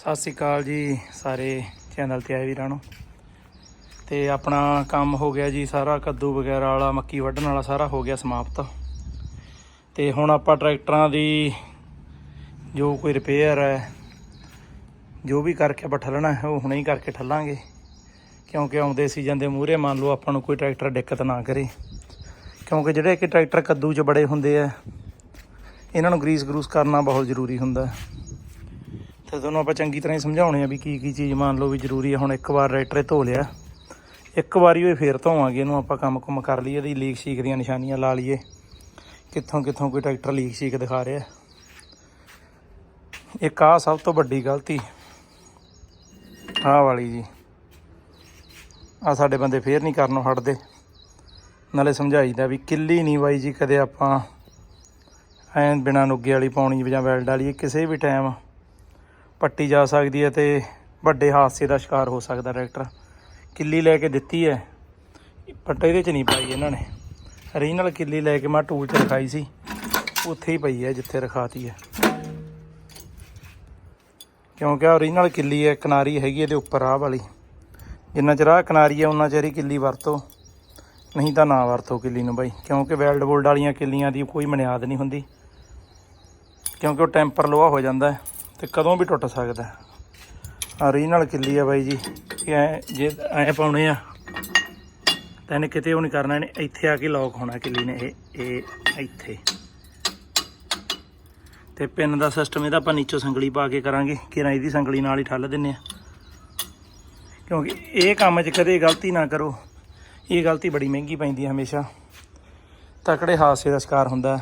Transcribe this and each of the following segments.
ਸਤਿ ਸ੍ਰੀ ਅਕਾਲ ਜੀ ਸਾਰੇ ਚੈਨਲ ਤੇ ਆਏ ਵੀਰਾਂ ਨੂੰ। ਤੇ ਆਪਣਾ ਕੰਮ ਹੋ ਗਿਆ ਜੀ ਸਾਰਾ, ਕੱਦੂ ਵਗੈਰਾ ਵਾਲਾ, ਮੱਕੀ ਵੱਢਣ ਵਾਲਾ ਸਾਰਾ ਹੋ ਗਿਆ ਸਮਾਪਤ। ਤੇ ਹੁਣ ਆਪਾਂ ਟਰੈਕਟਰਾਂ ਦੀ ਜੋ ਕੋਈ ਰਿਪੇਅਰ ਹੈ, ਜੋ ਵੀ ਕਰਕੇ ਆਪਾਂ ਠੱਲਣਾ ਹੈ, ਉਹ ਹੁਣੇ ਹੀ ਕਰਕੇ ਠੱਲਾਂਗੇ। ਕਿਉਂਕਿ ਆਉਂਦੇ ਸੀਜ਼ਨ ਦੇ ਮੂਹਰੇ ਮੰਨ ਲਓ ਆਪਾਂ ਨੂੰ ਕੋਈ ਟਰੈਕਟਰ ਦਿੱਕਤ ਨਾ ਕਰੇ। ਕਿਉਂਕਿ ਜਿਹੜੇ ਕਿ ਟਰੈਕਟਰ ਕੱਦੂ 'ਚ ਬੜੇ ਹੁੰਦੇ ਆ, ਇਹਨਾਂ ਨੂੰ ਗਰੀਸ ਗਰੂਸ ਕਰਨਾ ਬਹੁਤ ਜ਼ਰੂਰੀ ਹੁੰਦਾ। ਹੈ ਤੇ ਤੁਹਾਨੂੰ ਆਪਾਂ ਚੰਗੀ ਤਰ੍ਹਾਂ ਹੀ ਸਮਝਾਉਣੇ ਆ ਵੀ ਕੀ ਕੀ ਚੀਜ਼ ਮੰਨ ਲਓ ਵੀ ਜ਼ਰੂਰੀ ਹੈ ਹੁਣ ਇੱਕ ਵਾਰ ਰਾਈਟਰੇ ਧੋ ਲਿਆ। ਇੱਕ ਵਾਰੀ ਉਹ ਫੇਰ ਧੋਵਾਂਗੇ, ਇਹਨੂੰ ਆਪਾਂ ਕੰਮ ਕੁਮ ਕਰ ਲਈਏ, ਇਹਦੀ ਲੀਕ ਸ਼ੀਕ ਦੀਆਂ ਨਿਸ਼ਾਨੀਆਂ ਲਾ ਲਈਏ। ਕਿੱਥੋਂ ਕਿੱਥੋਂ ਕੋਈ ਟਰੈਕਟਰ ਲੀਕ ਸ਼ੀਕ ਦਿਖਾ ਰਿਹਾ। ਇੱਕ ਆ ਸਭ ਤੋਂ ਵੱਡੀ ਗਲਤੀ, ਆਹ ਵਾਲੀ ਜੀ। ਆ ਸਾਡੇ ਬੰਦੇ ਫੇਰ ਨਹੀਂ ਕਰਨੋਂ ਹਟਦੇ। ਨਾਲੇ ਸਮਝਾਈਦਾ ਵੀ ਕਿੱਲੀ ਨਹੀਂ ਬਾਈ ਜੀ, ਕਦੇ ਆਪਾਂ ਐਂ ਬਿਨਾਂ ਨੁੱਗੇ ਵਾਲੀ ਪਾਉਣੀ ਜਾਂ ਵੈਲਡ ਵਾਲੀ ਕਿਸੇ ਵੀ ਟਾਈਮ ਪੱਟੀ ਜਾ ਸਕਦੀ ਹੈ ਤੇ ਵੱਡੇ ਹਾਦਸੇ ਦਾ ਸ਼ਿਕਾਰ ਹੋ ਸਕਦਾ ਟਰੈਕਟਰ। ਕਿੱਲੀ ਲੈ ਕੇ ਦਿੱਤੀ ਹੈ। ਪੱਟੇ ਇਹਦੇ ਚ ਨਹੀਂ ਪਾਈ ਇਹਨਾਂ ਨੇ। ਓਰੀਜਨਲ ਕਿੱਲੀ ਲੈ ਕੇ ਮੈਂ ਟੂਲ 'ਚ ਰਖਾਈ ਸੀ। ਉੱਥੇ ਹੀ ਪਈ ਹੈ ਜਿੱਥੇ ਰਖਾਤੀ ਹੈ। ਕਿਉਂਕਿ ਓਰੀਜਨਲ ਕਿੱਲੀ ਹੈ, ਕਿਨਾਰੀ ਹੈਗੀ ਇਹਦੇ ਉੱਪਰ ਆਹ ਵਾਲੀ। ਜਿੰਨਾ ਚਿਰ ਆਹ ਕਿਨਾਰੀ ਹੈ ਉਹਨਾਂ ਚਿਰ ਹੀ ਕਿੱਲੀ ਵਰਤੋ। ਨਹੀਂ ਤਾਂ ਨਾ ਵਰਤੋ ਕਿੱਲੀ ਨੂੰ ਬਾਈ। ਕਿਉਂਕਿ ਵੈਲਡ ਬੋਲਡ ਵਾਲੀਆਂ ਕਿੱਲੀਆਂ ਦੀ ਕੋਈ ਮਨਿਆਦ ਨਹੀਂ ਹੁੰਦੀ। ਕਿਉਂਕਿ ਉਹ ਟੈਂਪਰ ਲੋਹਾ ਹੋ ਜਾਂਦਾ ਹੈ। ਤੇ ਕਦੋਂ ਵੀ ਟੁੱਟ ਸਕਦਾ। ਹੈ ਓਰੀਜਨਲ ਕਿੱਲੀ ਆ ਬਾਈ ਜੀ। ਇਹ ਐਂ, ਜੇ ਐ ਪਾਉਣੇ ਆ, ਤਾਂ ਇਹਨੇ ਕਿਤੇ ਉਹ ਨਹੀਂ ਕਰਨਾ, ਇਹਨੇ ਇੱਥੇ ਆ ਕੇ ਲੌਕ ਹੋਣਾ ਕਿੱਲੀ ਨੇ, ਇਹ ਇਹ ਇੱਥੇ। ਤੇ ਪਿੰਨ ਦਾ ਸਿਸਟਮ ਇਹਦਾ ਆਪਾਂ ਨੀਚੋਂ ਸੰਗਲੀ ਪਾ ਕੇ ਕਰਾਂਗੇ ਕਿਰਾਂ ਇਹਦੀ ਸੰਗਲੀ ਨਾਲ ਹੀ ਠੱਲ ਦਿੰਨੇ ਆ। ਕਿਉਂਕਿ ਇਹ ਕੰਮ 'ਚ ਕਦੇ ਗਲਤੀ ਨਾ ਕਰੋ। ਇਹ ਗਲਤੀ ਬੜੀ ਮਹਿੰਗੀ ਪੈਂਦੀ ਹੈ ਹਮੇਸ਼ਾ। ਤਕੜੇ ਹਾਦਸੇ ਦਾ ਸ਼ਿਕਾਰ ਹੁੰਦਾ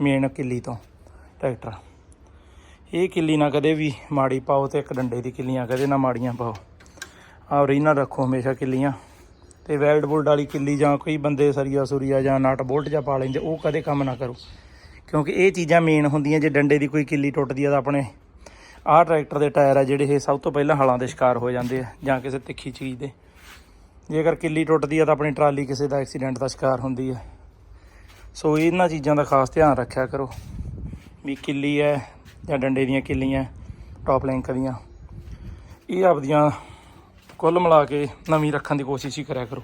ਮੇਨ ਕਿੱਲੀ ਤੋਂ, ਟਰੈਕਟਰ। ਇਹ ਕਿੱਲੀ ਨਾ ਕਦੇ ਵੀ ਮਾੜੀ ਪਾਓ ਤੇ ਇੱਕ ਡੰਡੇ ਦੀ ਕਿੱਲੀਆਂ ਕਦੇ ਨਾ ਮਾੜੀਆਂ ਪਾਓ। ਆ ਓਰੀਜਨਲ ਰੱਖੋ ਹਮੇਸ਼ਾ ਕਿੱਲੀਆਂ। ਤੇ ਵੈਲਡ ਬੁਲਡ ਵਾਲੀ ਕਿੱਲੀ ਜਾਂ ਕੋਈ ਬੰਦੇ ਸਰੀਆ ਸੁਰੀਆ ਜਾਂ ਨਟ ਬੋਲਟ ਜਾਂ ਪਾ ਲੈਂਦੇ, ਉਹ ਕਦੇ ਕੰਮ ਨਾ ਕਰੋ। ਕਿਉਂਕਿ ਇਹ ਚੀਜ਼ਾਂ ਮੇਨ ਹੁੰਦੀਆਂ ਜੇ ਡੰਡੇ ਦੀ ਕੋਈ ਕਿੱਲੀ ਟੁੱਟਦੀ ਆ ਤਾਂ ਆਪਣੇ ਆਹ ਟਰੈਕਟਰ ਦੇ ਟਾਇਰ ਆ ਜਿਹੜੇ ਇਹ ਸਭ ਤੋਂ ਪਹਿਲਾਂ ਹਲਾਂ ਦੇ ਸ਼ਿਕਾਰ ਹੋ ਜਾਂਦੇ ਆ ਜਾਂ ਕਿਸੇ ਤਿੱਖੀ ਚੀਜ਼ ਦੇ। ਜੇਕਰ ਕਿੱਲੀ ਟੁੱਟਦੀ ਆ ਤਾਂ ਆਪਣੀ ਟਰਾਲੀ ਕਿਸੇ ਦਾ ਐਕਸੀਡੈਂਟ ਦਾ ਸ਼ਿਕਾਰ ਹੁੰਦੀ ਹੈ ਸੋ ਇਹਨਾਂ ਚੀਜ਼ਾਂ ਦਾ ਖਾਸ ਧਿਆਨ ਰੱਖਿਆ ਕਰੋ ਵੀ ਕਿੱਲੀ ਹੈ ਜਾਂ ਡੰਡੇ ਦੀਆਂ ਕਿੱਲੀਆਂ ਟੌਪ ਲਿੰਕ ਦੀਆਂ। ਇਹ ਆਪਦੀਆਂ ਕੁੱਲ ਮਿਲਾ ਕੇ ਨਵੀਂ ਰੱਖਣ ਦੀ ਕੋਸ਼ਿਸ਼ ਹੀ ਕਰਿਆ ਕਰੋ।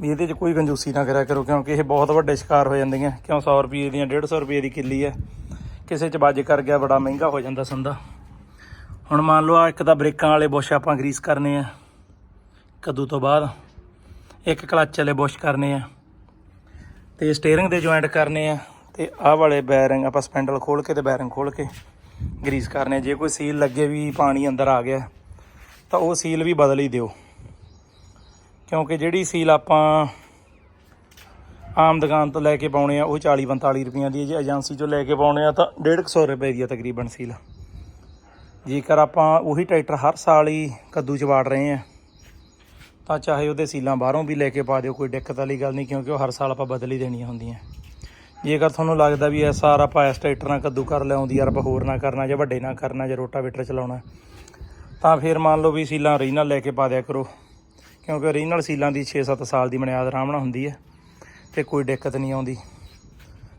ਵੀ ਇਹਦੇ 'ਚ ਕੋਈ ਕੰਜੂਸੀ ਨਾ ਕਰਿਆ ਕਰੋ, ਕਿਉਂਕਿ ਇਹ ਬਹੁਤ ਵੱਡੇ ਸ਼ਿਕਾਰ ਹੋ ਜਾਂਦੀਆਂ। ਕਿਉਂ 100 ਰੁਪਏ ਦੀਆਂ 150 ਰੁਪਏ ਦੀ ਕਿੱਲੀ ਹੈ। ਕਿਸੇ 'ਚ ਵੱਜ ਕਰ ਗਿਆ, ਬੜਾ ਮਹਿੰਗਾ ਹੋ ਜਾਂਦਾ ਸੰਦਾ। ਹੁਣ ਮੰਨ ਲਓ ਆ ਇੱਕ ਤਾਂ ਬ੍ਰੇਕਾਂ ਵਾਲੇ ਬੁਸ਼ ਆਪਾਂ ਗਰੀਸ ਕਰਨੇ ਆ। ਕਦੋਂ ਤੋਂ ਬਾਅਦ ਇੱਕ ਕਲੱਚ ਵਾਲੇ ਬੁਸ਼ ਕਰਨੇ ਆ। ਤੇ ਸਟੀਅਰਿੰਗ ਦੇ ਜੁਆਇੰਟ ਕਰਨੇ ਆ। ਤੇ ਆਹ ਵਾਲੇ ਬੈਰਿੰਗ ਆਪਾਂ ਸਪੈਂਡਲ ਖੋਲ ਕੇ ਤੇ ਬੈਰਿੰਗ ਖੋਲ ਕੇ ਗਰੀਸ ਕਰਨੇ ਆ। ਜੇ ਕੋਈ ਸੀਲ ਲੱਗੇ ਵੀ ਪਾਣੀ ਅੰਦਰ ਆ ਗਿਆ, ਤਾਂ ਉਹ ਸੀਲ ਵੀ ਬਦਲ ਹੀ ਦਿਓ। ਕਿਉਂਕਿ ਜਿਹੜੀ ਸੀਲ ਆਪਾਂ ਆਮ ਦੁਕਾਨ ਤੋਂ ਲੈ ਕੇ ਪਾਉਣੇ ਆ, ਉਹ 40 45 ਰੁਪਈਆ ਦੀ ਜੇ ਏਜੰਸੀ ਚੋਂ ਲੈ ਕੇ ਪਾਉਣੇ ਆ, ਤਾਂ 150 ਰੁਪਏ ਦੀ ਆ ਤਕਰੀਬਨ ਸੀਲ। ਜੇਕਰ ਆਪਾਂ ਉਹੀ ਟਰੈਕਟਰ ਹਰ ਸਾਲ ਹੀ ਕੱਦੂ ਚ ਵਾੜ ਰਹੇ ਆ, ਤਾਂ ਚਾਹੇ ਉਹਦੇ ਸੀਲਾਂ ਬਾਹਰੋਂ ਵੀ ਲੈ ਕੇ ਪਾ ਦਿਓ, ਕੋਈ ਦਿੱਕਤ ਵਾਲੀ ਗੱਲ ਨਹੀਂ, ਕਿਉਂਕਿ ਉਹ ਹਰ ਸਾਲ ਆਪਾਂ ਬਦਲ ਹੀ ਦੇਣੀਆਂ ਹੁੰਦੀਆਂ। ਜੇਕਰ ਤੁਹਾਨੂੰ ਲੱਗਦਾ ਵੀ ਇਹ ਸਾਰਾ ਆਪਾਂ ਇਸ ਟਰੈਕਟਰ ਨਾਲ ਕੱਦੂ ਕਰ ਲਿਆਉਂਦੀ ਯਾਰ ਆਪਾਂ ਹੋਰ ਨਾ ਕਰਨਾ ਜਾਂ ਵੱਡੇ ਨਾ ਕਰਨਾ ਜਾਂ ਰੋਟਾਵੇਟਰ ਚਲਾਉਣਾ, ਤਾਂ ਫਿਰ ਮੰਨ ਲਓ ਵੀ ਸੀਲਾਂ ਓਰੀਜਨਲ ਲੈ ਕੇ ਪਾ ਦਿਆ ਕਰੋ। ਕਿਉਂਕਿ ਓਰੀਜਨਲ ਸੀਲਾਂ ਦੀ 6-7 ਸਾਲ ਦੀ ਮਨਿਆਦ ਆਰਾਮ ਨਾਲ ਹੁੰਦੀ ਹੈ ਤੇ ਕੋਈ ਦਿੱਕਤ ਨਹੀਂ ਆਉਂਦੀ।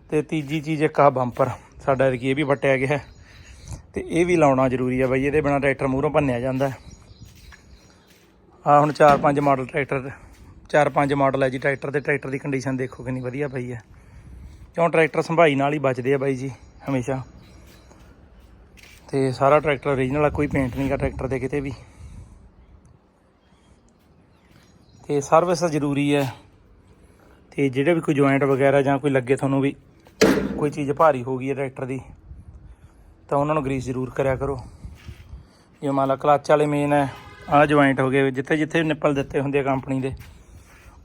ਤੇ ਤੀਜੀ ਚੀਜ਼ ਇੱਕ ਆ ਬੰਪਰ, ਸਾਡਾ ਐਤਕੀ ਇਹ ਵੀ ਵਟਿਆ ਗਿਆ ਹੈ ਤੇ ਇਹ ਵੀ ਲਾਉਣਾ ਜ਼ਰੂਰੀ ਹੈ ਬਾਈ, ਇਹਦੇ ਬਿਨਾ ਟਰੈਕਟਰ ਮੂਹਰੋਂ ਭੰਨਿਆ ਜਾਂਦਾ ਆ ਹੁਣ 4-5 ਮਾਡਲ ਟਰੈਕਟਰ 4-5 ਮਾਡਲ ਹੈ ਜੀ ਟਰੈਕਟਰ ਤੇ, ਟਰੈਕਟਰ ਦੀ ਕੰਡੀਸ਼ਨ ਦੇਖੋ ਕਿੰਨੀ ਵਧੀਆ ਪਈ ਹੈ। ਕਿਉਂ ਟਰੈਕਟਰ ਸੰਭਾਈ ਨਾਲ ਹੀ ਬਚਦੇ ਆ ਬਾਈ ਜੀ, ਹਮੇਸ਼ਾ। ਤੇ ਸਾਰਾ ਟਰੈਕਟਰ ਓਰੀਜਨਲ ਆ, ਕੋਈ ਪੇਂਟ ਨਹੀਂ ਆ ਟਰੈਕਟਰ ਦੇ ਕਿਤੇ ਵੀ। ਤੇ ਸਰਵਿਸ ਜ਼ਰੂਰੀ ਹੈ ਤੇ ਜਿਹੜੇ ਵੀ ਕੋਈ ਜੁਆਇੰਟ ਵਗੈਰਾ ਜਾਂ ਕੋਈ ਲੱਗੇ ਤੁਹਾਨੂੰ ਵੀ, ਕੋਈ ਚੀਜ਼ ਭਾਰੀ ਹੋ ਗਈ ਹੈ ਟਰੈਕਟਰ ਦੀ, ਤਾਂ ਉਹਨਾਂ ਨੂੰ ਗਰੀਸ ਜ਼ਰੂਰ ਕਰਿਆ ਕਰੋ। ਜੇ ਮੰਨ ਲਾ ਕਲੱਚ ਵਾਲੇ ਮੇਨ ਹੈ ਆਹ ਜੁਆਇੰਟ ਹੋ ਗਏ ਜਿੱਥੇ ਜਿੱਥੇ ਨਿੱਪਲ ਦਿੱਤੇ ਹੁੰਦੇ ਆ ਕੰਪਨੀ ਦੇ।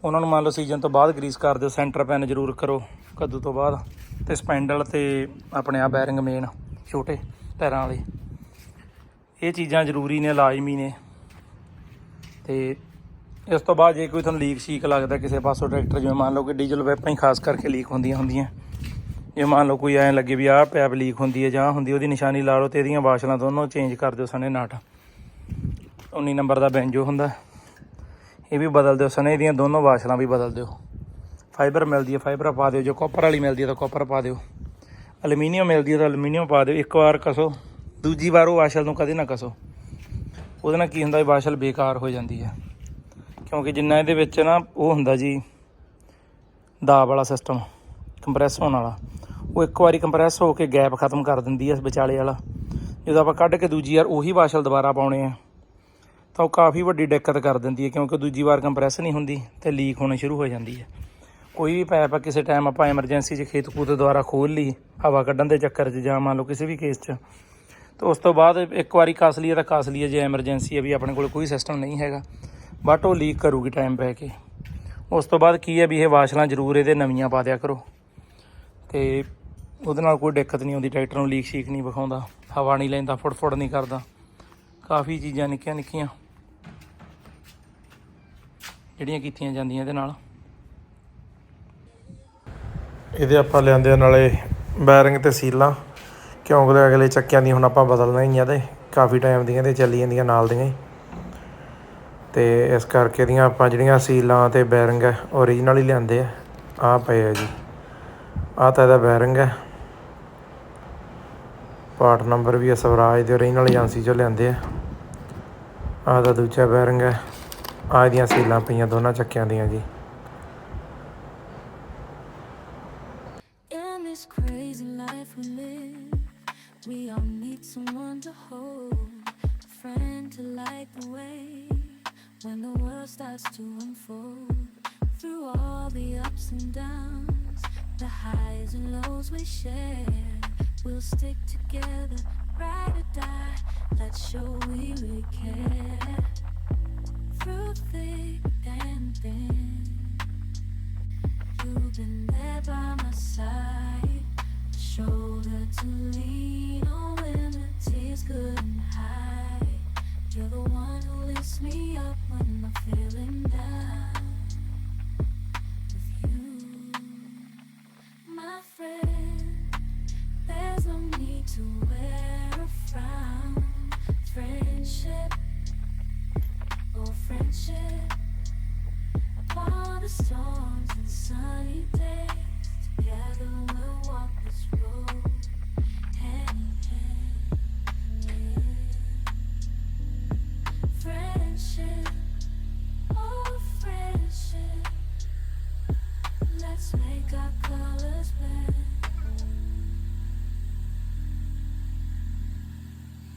ਉਹਨਾਂ ਨੂੰ ਮੰਨ ਲਓ ਸੀਜ਼ਨ ਤੋਂ ਬਾਅਦ ਗਰੀਸ ਕਰ ਦਿਓ ਸੈਂਟਰ ਪੈਨ ਜ਼ਰੂਰ ਕਰੋ ਕੱਦੂ ਤੋਂ ਬਾਅਦ। ਤੇ ਸਪੈਂਡਲ ਤੇ ਆਪਣੇ ਆ ਬੈਰਿੰਗ ਮੇਨ ਛੋਟੇ ਪੈਰਾਂ ਵਾਲੇ। ਇਹ ਚੀਜ਼ਾਂ ਜ਼ਰੂਰੀ ਨੇ, ਲਾਜ਼ਮੀ ਨੇ। ਤੇ ਇਸ ਤੋਂ ਬਾਅਦ ਜੇ ਕੋਈ ਤੁਹਾਨੂੰ ਲੀਕ ਸ਼ੀਕ ਲੱਗਦਾ ਕਿਸੇ ਪਾਸੋਂ ਟਰੈਕਟਰ ਜਿਵੇਂ ਮੰਨ ਲਓ ਕਿ ਡੀਜ਼ਲ ਵੈਪਾਂ ਹੀ ਖਾਸ ਕਰਕੇ ਲੀਕ ਹੁੰਦੀਆਂ ਹੁੰਦੀਆਂ। ਜੇ ਮੰਨ ਲਓ ਕੋਈ ਐਂ ਲੱਗੇ ਵੀ ਆਹ ਪੈਪ ਲੀਕ ਹੁੰਦੀ ਹੈ ਜਾਂ ਹੁੰਦੀ, ਉਹਦੀ ਨਿਸ਼ਾਨੀ ਲਾ ਲਓ ਤੇ ਇਹਦੀਆਂ ਵਾਸ਼ਲਾਂ ਦੋਨੋਂ ਚੇਂਜ ਕਰ ਦਿਓ ਸਣੇ ਨਾਟ। 19 ਨੰਬਰ ਦਾ ਬੈਂਜੋ ਹੁੰਦਾ। ਇਹ ਵੀ ਬਦਲ ਦਿਓ, ਸਨੇ ਦੀਆਂ ਦੋਨੋਂ ਵਾਸ਼ਲਾਂ ਵੀ ਬਦਲ ਦਿਓ। ਫਾਈਬਰ ਮਿਲਦੀ ਹੈ ਫਾਈਬਰ ਪਾ ਦਿਓ, ਜੋ ਕਾਪਰ ਵਾਲੀ ਮਿਲਦੀ ਹੈ, ਤਾਂ ਕਾਪਰ ਪਾ ਦਿਓ। ਐਲੂਮੀਨੀਅਮ ਮਿਲਦੀ ਹੈ, ਤਾਂ ਐਲੂਮੀਨੀਅਮ ਪਾ ਦਿਓ, ਇੱਕ ਵਾਰ ਕਸੋ, ਦੂਜੀ ਵਾਰ ਉਹ ਵਾਸ਼ਲ ਨੂੰ ਕਦੇ ਨਾ ਕਸੋ। ਉਹਦੇ ਨਾਲ ਕੀ ਹੁੰਦਾ ਹੈ ਵਾਸ਼ਲ ਬੇਕਾਰ ਹੋ ਜਾਂਦੀ ਹੈ। ਕਿਉਂਕਿ ਜਿੰਨਾ ਇਹਦੇ ਵਿੱਚ ਨਾ ਉਹ ਹੁੰਦਾ ਜੀ, ਦਾਬ ਵਾਲਾ ਸਿਸਟਮ ਕੰਪਰੈਸ ਹੋਣ ਵਾਲਾ, ਉਹ ਇੱਕ ਵਾਰੀ ਕੰਪਰੈਸ ਹੋ ਕੇ ਗੈਪ ਖਤਮ ਕਰ ਦਿੰਦੀ ਹੈ ਵਿਚਾਲੇ ਵਾਲਾ। ਜਦੋਂ ਆਪਾਂ ਕੱਢ ਕੇ ਦੂਜੀ ਵਾਰ ਉਹੀ ਵਾਸ਼ਲ ਦੁਬਾਰਾ ਪਾਉਣੇ ਆ ਤਾਂ ਉਹ ਕਾਫੀ ਵੱਡੀ ਦਿੱਕਤ ਕਰ ਦਿੰਦੀ ਹੈ, ਕਿਉਂਕਿ ਦੂਜੀ ਵਾਰ ਕੰਪਰੈਸ ਨਹੀਂ ਹੁੰਦੀ ਤੇ ਲੀਕ ਹੋਣੀ ਸ਼ੁਰੂ ਹੋ ਜਾਂਦੀ ਹੈ। ਕੋਈ ਵੀ ਪਾਇਪ ਆ, ਕਿਸੇ ਟਾਈਮ ਆਪਾਂ ਐਮਰਜੈਂਸੀ 'ਚ ਖੇਤ ਖੂਤ ਦੁਆਰਾ ਖੋਲ ਲਈ, ਹਵਾ ਕੱਢਣ ਦੇ ਚੱਕਰ 'ਚ ਜਾਂ ਮੰਨ ਲਓ ਕਿਸੇ ਵੀ ਕੇਸ 'ਚ, ਤਾਂ ਉਸ ਤੋਂ ਬਾਅਦ ਇੱਕ ਵਾਰੀ ਕੱਸ ਲਈਏ ਤਾਂ ਕੱਸ ਲਈਏ, ਜੇ ਐਮਰਜੈਂਸੀ ਹੈ ਵੀ ਆਪਣੇ ਕੋਲ ਕੋਈ ਸਿਸਟਮ ਨਹੀਂ ਹੈਗਾ ਬਟ ਉਹ ਲੀਕ ਕਰੂਗੀ ਟਾਈਮ ਪੈ ਕੇ। ਉਸ ਤੋਂ ਬਾਅਦ ਕੀ ਹੈ ਵੀ ਇਹ ਵਾਸ਼ਲਾਂ ਜ਼ਰੂਰ ਇਹਦੇ ਨਵੀਆਂ ਪਾ ਦਿਆ ਕਰੋ। ਤੇ ਉਹਦੇ ਨਾਲ ਕੋਈ ਦਿੱਕਤ ਨਹੀਂ ਆਉਂਦੀ, ਟਰੈਕਟਰ ਨੂੰ ਲੀਕ ਸ਼ੀਕ ਨਹੀਂ ਵਿਖਾਉਂਦਾ, ਹਵਾ ਨਹੀਂ ਲੈਂਦਾ ਫੁੱਟ ਫੁੱਟ ਨਹੀਂ ਕਰਦਾ। ਕਾਫੀ ਚੀਜ਼ਾਂ ਨਿੱਕੀਆਂ ਨਿੱਕੀਆਂ ਜਿਹੜੀਆਂ ਕੀਤੀਆਂ ਜਾਂਦੀਆਂ ਇਹਦੇ ਨਾਲ। ਇਹਦੇ ਆਪਾਂ ਲਿਆਂਦੇ ਆ ਨਾਲੇ ਬੈਰਿੰਗ ਤੇ ਸੀਲਾਂ। ਕਿਉਂਕਿ ਅਗਲੇ ਚੱਕਿਆਂ ਦੀ ਹੁਣ ਆਪਾਂ ਬਦਲਣਾ ਹੀ ਆ ਤੇ ਕਾਫੀ ਟਾਈਮ ਦੀਆਂ ਤੇ ਚੱਲੀ ਜਾਂਦੀਆਂ ਨਾਲ ਦੀਆਂ ਹੀ। ਤੇ ਇਸ ਕਰਕੇ ਦੀਆਂ ਆਪਾਂ ਜਿਹੜੀਆਂ ਸੀਲਾਂ ਤੇ ਬੈਰਿੰਗ ਹੈ ਓਰੀਜਨਲ ਹੀ ਲਿਆਂਦੇ ਆ। ਆ ਪਏ ਆ ਜੀ। ਆ ਤਾਂ ਇਹਦਾ ਬੈਰਿੰਗ ਹੈ। ਪਾਰਟ ਨੰਬਰ ਵੀ ਹੈ ਸਵਰਾਜ ਦੇ ਓਰੀਜਨਲ ਏਜੰਸੀ ਚੋਂ ਲਿਆਂਦੇ ਆ। ਆ ਦਾ ਦੂਜਾ ਬੈਰਿੰਗ ਹੈ। ਆ ਇਹਦੀਆਂ ਸੀਲਾਂ ਪਈਆਂ ਦੋਨਾਂ ਚੱਕਿਆਂ ਦੀਆਂ ਜੀ In this crazy life we live, we all need someone to hold, a friend to light the way when the world starts to unfold. Through all the ups and downs, the highs and lows we share, we'll stick together, ride or die. Let's show we really care. Through and thin. You've been there by my side, a shoulder to lean on when the tears couldn't hide. You're the one who lifts me up when I'm feeling down.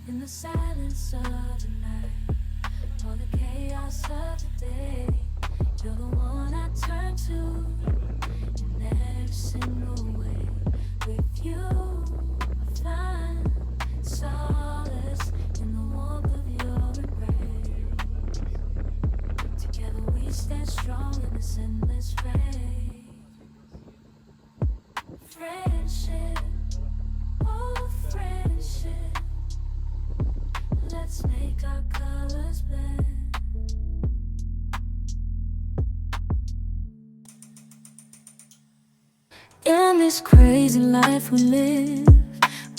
In the silence of the night, all the chaos of the day. You're the one I turn to in every single way. With you, I find solace in the warmth of your embrace. Together we stand strong in this endless race. Friendship, this crazy life we live,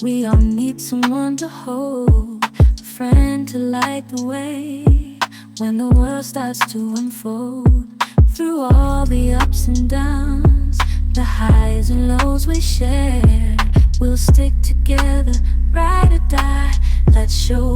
we all need someone to hold, a friend to light the way when the world starts to unfold. Through all the ups and downs, the highs and lows we share, we'll stick together, ride or die. Let's show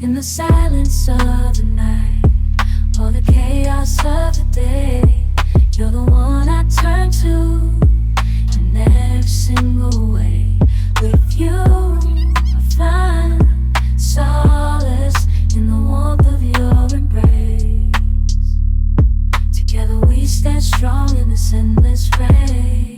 In the silence of the night, or the chaos of the day, you're the one I turn to in every single way. With you, I find solace in the warmth of your embrace. Together we stand strong in this endless race.